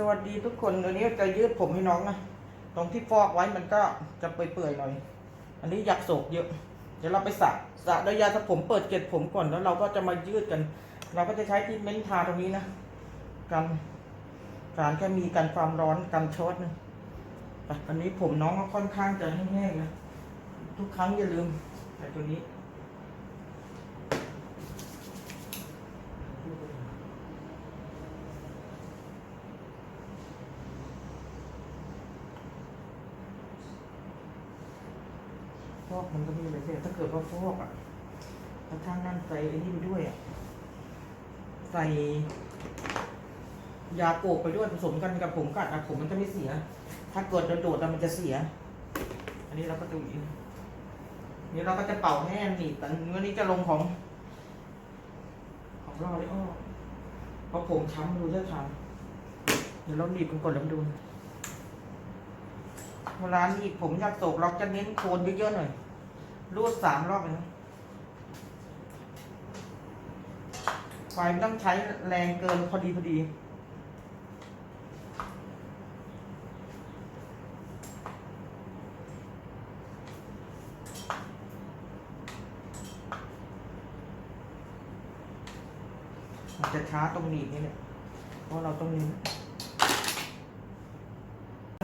สวัสดีทุกคนวันนี้จะยืดผมให้น้องนะตรงที่ฟอกไว้มันก็จะเปื่อยๆหน่อย อันนี้อยากโศกเยอะ เดี๋ยวเราไปสระสระด้วยยาสระผมเปิดเกล็ดผมก่อนแล้วเราก็จะมายืดกัน เราก็จะใช้ที่เม้นทาตรงนี้นะกันสารแค่มีกันความร้อนกันช็อตนะอันนี้ผมน้องก็ค่อนข้างจะแห้งๆนะทุกครั้งอย่าลืมใส่ตัวนี้ ฟอก มันก็มีอะไรเสียถ้าเกิดว่าฟอกอะถ้าทางนั้นใส่ไอ้นี่ไปด้วยอะใส่ยาโกกไปด้วยผสมกันกับผมกัดอะผมมันจะไม่เสีย ถ้าเกิดโดดๆแล้วมันจะเสีย อันนี้เราก็ดูอีกนี่เราก็จะเป่าแห้งนีบแต่เมื่อนี้จะลงของ ของเราเลยอ้อเพราะผมช้ำดูเลือดช้ำเดี๋ยวเราหนีบกันก่อนแล้วดูเวลาหนีบผมอยากโศกเราจะเน้นโคนเยอะๆหน่อย รูดสามรอบเลยนะไฟไม่ต้องใช้แรงเกินพอดีพอดีมันจะช้าตรงหนีบนี่แหละเพราะเราต้องเน้น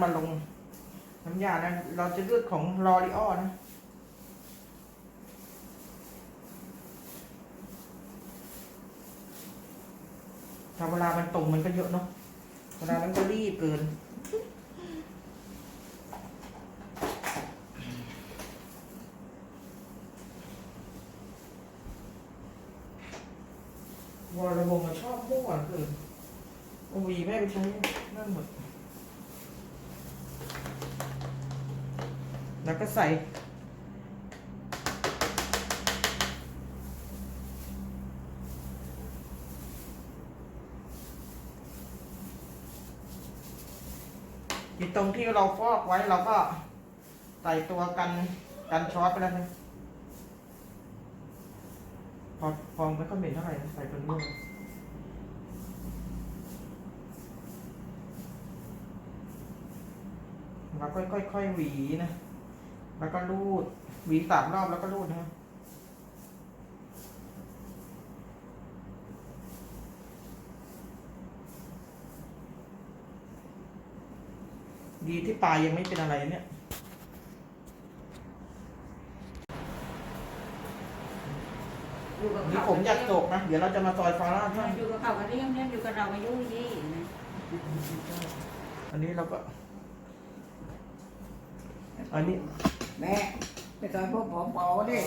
มาลงน้ำยานะเราจะเลือกของลอริออนะ ถ้าเวลามันตรงมันก็เยอะเนาะ เวลามันก็รีบเกิน วอลระวงมันชอบมั่วเกินโอวีแม่ไปใช้นั่นหมด แล้วก็ใส่ ตรงที่เราฟอกไว้เราก็ใส่ตัวกันกันช็อตไปแล้วนะพอพอไม่ค่อยเหม็นเท่าไหร่ใส่ตัวนี้เลยเราค่อยๆหวีนะ แล้วก็รูด หวีสามรอบแล้วก็รูดนะ ดีที่ปลายยังไม่เป็นอะไรเนี่ยอยู่กับนี่เขาผมอยากโศกนะ เดี๋ยวเราจะมาซอยฟาร่าให้อยู่กับเขากันเรียงเนี่ยอยู่กับเราอายุยี่นะอันนี้เราก็ อันนี้แม่ไปตอนพวกผมบอกดิ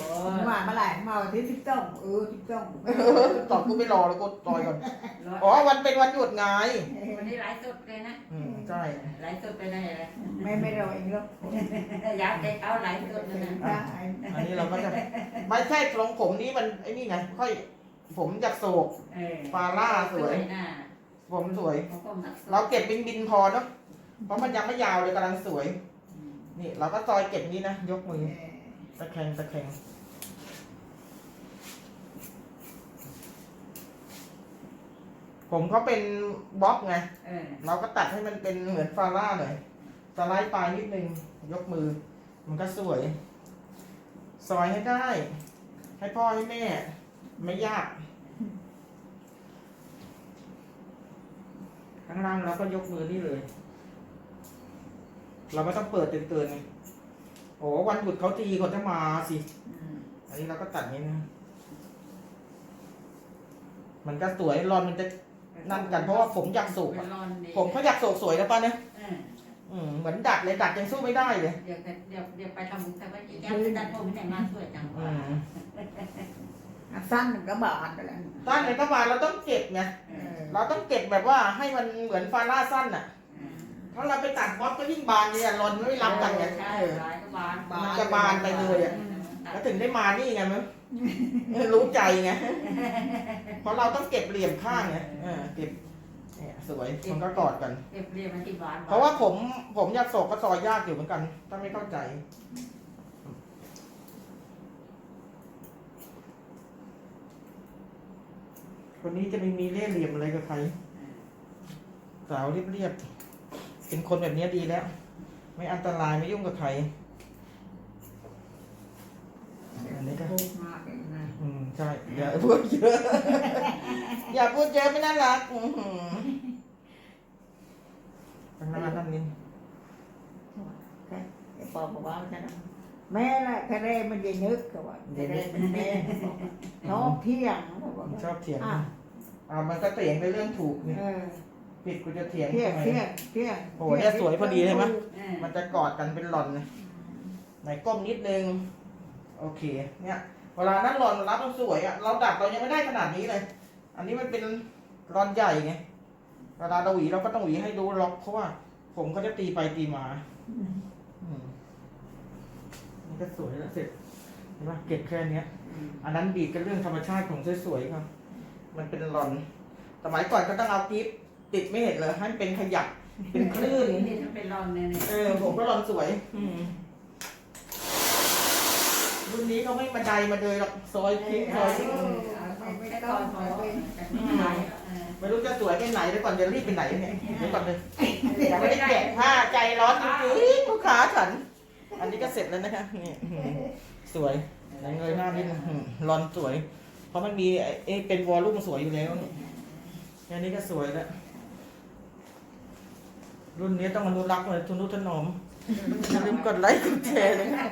มาเมื่อไหร่มาวันที่สิบสองเออสิบสองตอบกูไม่รอแล้วก็ซอยก่อนอ๋อ วันเป็นวันหยุดไงวันนี้ไลฟ์สดเลยนะ อืม ใช่ไลฟ์สดไปไหนเลยไม่ไม่รอเองหรอกอยากให้เขาไลฟ์สดนะนะได้อันนี้เราก็จะไม่ใช่ทรงผมนี้มันไอ้นี่ไงค่อยผมจากโศกเออฟาร่าสวยนะผมสวยเขาก็มักเราเก็บบินบินๆพอเนาะเพราะมันยังไม่ยาวเลยกำลังสวย นี่เราก็ซอยเก็บนี้นะ ยกมือตะแคงตะแคง ผมเขาเป็นบล็อกไง เออเราก็ตัดให้มันเป็นเหมือนฟาร่าหน่อยสไลด์ปลายนิดนึง ยกมือ มันก็สวย ซอยให้ได้ ให้พ่อให้แม่ ไม่ยาก ข้างล่างเราก็ยกมือนี่เลย เราไม่ต้องเปิดเตือนๆไงโอ้วันหยุดเขาทีเขาจะมาสิอันนี้เราก็ตัดนี้นะ มันก็สวยรอนมันจะ นั่นกันเพราะว่าผมอยากสูบเป็อะนรอนดีผมเขาอยากโศกสวยนะป้าเนี่ยเอออืมเหมือนดัดเลยดัดยังสู้ไม่ได้เลย เดี๋ยวเดี๋ยวเดี๋ยวไปทำบุญแต่ว่าอยากจะดัดผมแต่งงานสวยจังอืมสั้นก็บาดไปแล้วตั้งในกระบาลเราต้องเก็บไงเออเราต้องเก็บแบบว่าให้มันเหมือนฟาร่าสั้นอะ ถ้าเราไปตัดบ๊อบก็ยิ่งบานเนี่ยรอนไม่รับกันไงใช่เออหลายก็บาน มันจะบานไปเลยอะแล้วถึงได้มานี่ไงมั้งเออรู้ใจไงเพ ราะเราต้องเก็บเหลี่ยมข้างไงเออเก็บเนี่ยสวยมันก็กอดกันเก็บเรียนมาที่บ้านเพราะว่าผมผมอยากโศกก็ซอยยากอยู่เหมือนกัน ถ้าไม่เข้าใจ คนนี้จะไม่มีเล่ห์เหลี่ยมอะไรกับใครสาวเรียบๆเป็นคนแบบนี้ดีแล้ว ไม่อันตรายไม่ยุ่งกับใคร อันนี้ก็พูดมากเองนะอืมใช่อย่าพูดเยอะ อย่าพูดเยอะไม่น่ารักอือหือตั้งหน้าตั้งนี้ ไอ้ปอบอกว่าจะนะแม่ละทะเลมันจะนึกกับว่าทะเลมันแม่น้องเที่ยงเขาบอกชอบเถียงอะอ่ามันก็เถียงในเรื่องถูกนี่เออผิดกูจะเถียงเที่ยงทำไม เที่ยงเที่ยงโอ้โหเนี่ยสวยพอดีใช่ไหมเออมันจะกอดกันเป็นหล่อนเลยไหนก้มนิดนึง โอเค เนี่ยเวลานั้นหล่อนรับมันสวยอะเราดัดเรายังไม่ได้ขนาดนี้เลย อันนี้มันเป็นหลอนใหญ่ไงเวลาเราหวีเราก็ต้องหวีให้ดูล็อกเพราะว่า ผมก็จะตีไปตีมาอืมนี่ก็สวยแล้วเสร็จเห็นไหมเก็บแค่เนี้ย อันนั้นบีดกันเรื่องธรรมชาติของสวยๆครับ มันเป็นหลอนสมัยก่อนก็ต้องเอากิฟติดไม่เห็นเลยให้มันเป็นขยักเป็นคลื่นนี่ถ้าเป็นรอนเนี่ยเนี่ยเออผมก็หลอนสวย อืมรุ่นนี้เขา ไม่มาใดมาเลยหรอกซอยทิ้งซอยทิ้งไม่ไม่แต่ต้ก่อองนขเขาอเป็นแบบนี้ขายเออไม่รู้จะสวยไปไหนเดี๋ยวก่อนจะรีบไปไหนเนี่ยเดี๋ยวก่อนเลยยังไม่ได้แกะผ้าใจร้อนจริงๆลูกค้าฉัน อันนี้ก็เสร็จแล้วนะคะนี่อื้อหือสวยไหนเงยหน้านิดนึงอื้อรอนสวย เพราะมันมีไอ้ไอ้เป็นวอลลุ่มสวยอยู่แล้วนี่อันนี้ก็สวยแล้วรุ่นนี้ต้องอนุรักษ์เลยทุนุถนอม อย่าลืมกดไลค์กดแชร์เลยนะ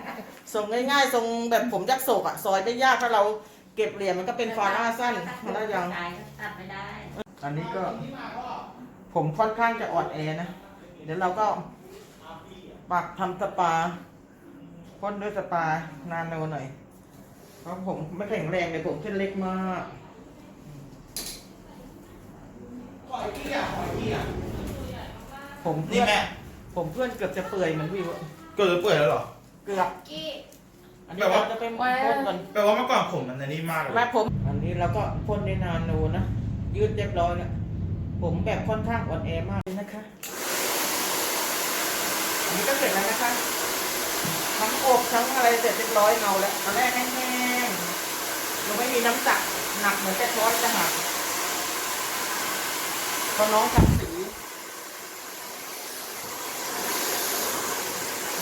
ส่งง่ายๆส่งแบบผมยักษ์โศกอะซอยไม่ยากถ้าเราเก็บเหรียญมันก็เป็นฟาร่าสั้นฟาร่ายาวขายตัดไม่ได้ อันนี้ก็ ผมค่อนข้างจะอ่อนแอนะ เดี๋ยวเราก็ปักทำสปาพ่นด้วยสปานานโนหน่อย เพราะผมไม่แข็งแรงเลยผมเส้นเล็กมากผมนี่เพื่อนแม่ ผมเพื่อนเกือบจะเปื่อยเหมือนวิวอะเกิดเปื่อยแล้วเหรอ เกือบอันนี้เราจะเป็นพ่นก่อนแปลว่าเมื่อก่อนผมมันอันนี้มากเลย แม่ผม อันนี้เราก็พ่นในนานโนนะ ยืดเรียบร้อยแล้วผมแบบค่อนข้างอ่อนแอมากเลยนะคะ อันนี้ก็เสร็จแล้วนะคะ ทั้งอบทั้งอะไรเสร็จเรียบร้อยเงาแล้วตอนแรกแห้งๆเราไม่มีน้ำจักหนักเหมือนแต่ช้อนจะหักพอน้องทำสี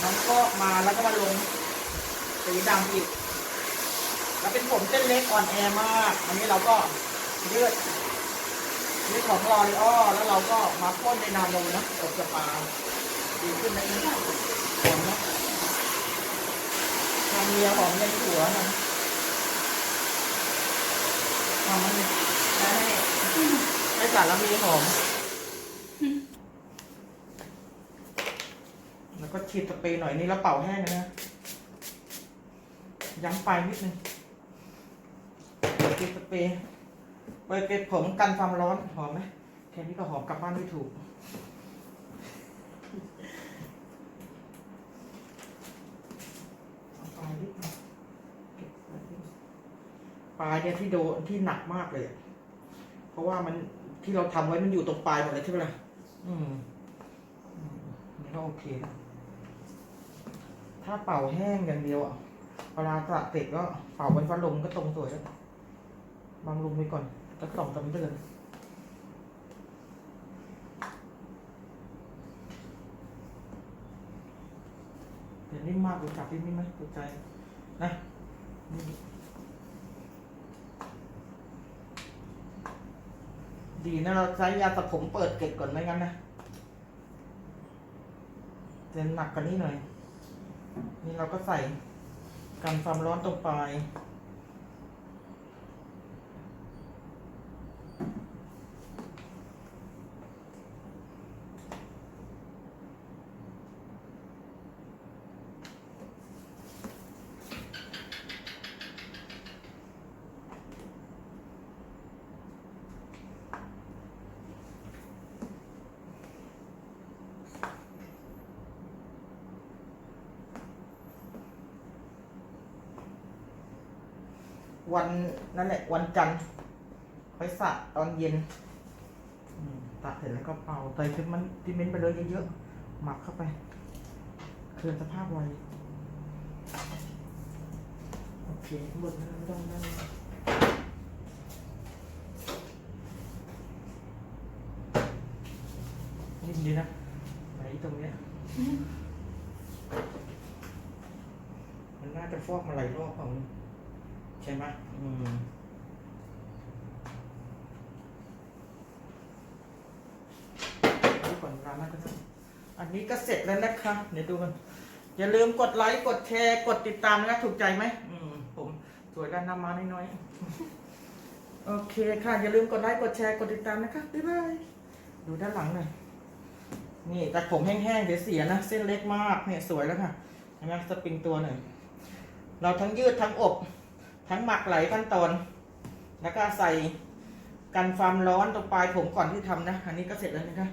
น้องก็มาแล้วก็มาลงสีดำอีก แล้วเป็นผมเส้นเล็กอ่อนแอมาก อันนี้เราก็ยืดยืดของลอริอ้อแล้วเราก็มาพ่นในนาโนนะอบสปาดีขึ้นนะนี่หอมนะทำเมียหอมยันหัวนะทำมันได้ให้สารมีหอม แล้ว ก็ฉีดสเปรย์หน่อยนี่แล้วเป่าแห้งนะ ย้ำปลายนิดนึงฉีดสเปรย์เปิดเก็บผมกันความร้อนหอมไหมแค่นี้ก็หอมกลับบ้านไม่ถูก ปลายนิดนึงเก็บปลายปลายเนี่ยที่โดนที่หนักมากเลย เพราะว่ามันที่เราทำไว้มันอยู่ตรงปลายหมดเลยใช่ไหมล่ะ อืมอืมนี่ก็โอเคนะ ถ้าเป่าแห้งอย่างเดียวอะเวลาสระเสร็จก็เป่าบนฟ้าลมก็ตรงสวยแล้วบางลมไปก่อนสักสองสามเดือนเดี๋ยวนิ่มมากรู้จักที่นิ่มไหมรู้ใจนะนี่ดีนะเราใช้ยาสระผมเปิดเกล็ดก่อนไม่งั้นนะจะหนักกว่านี้หน่อย นี่เราก็ใส่กันความร้อนตรงปลาย วันนั่นแหละ วันจันทร์ค่อยสระตอนเย็นอืมตัดเสร็จแล้วก็เป่าใส่ทิมมันทิมเมนต์ไปเลยเยอะๆหมักเข้าไป เคลื่อนสภาพไวโอเคหมดแล้วไม่ต้องนั่งดีนะไหนตรงเนี้ยมันน่าจะฟอกมาหลายรอบของ ใช่ไหมอืมดูก่อนร้ากันก็ได้อันนี้ก็เสร็จแล้วนะคะ เดี๋ยวดูกัน อย่าลืมกดไลค์ กดแชร์ กดติดตามนะถูกใจไหมอืม ผมสวยด้านหน้ามาน้อยๆ โอเคค่ะ อย่าลืมกดไลค์ กดแชร์ กดติดตามนะคะ บ๊ายบาย ดูด้านหลังหน่อย นี่แต่ผมแห้งๆ เดี๋ยวเสียนะ เส้นเล็กมาก เนี่ยสวยแล้วค่ะ เห็นไหมสปริงตัวหน่อยเราทั้งยืดทั้งอบ ทั้งหมักหลายขั้นตอน แล้วก็ใส่กันความร้อนตรงปลายผมก่อนที่ทำนะ อันนี้ก็เสร็จแล้วนะคะ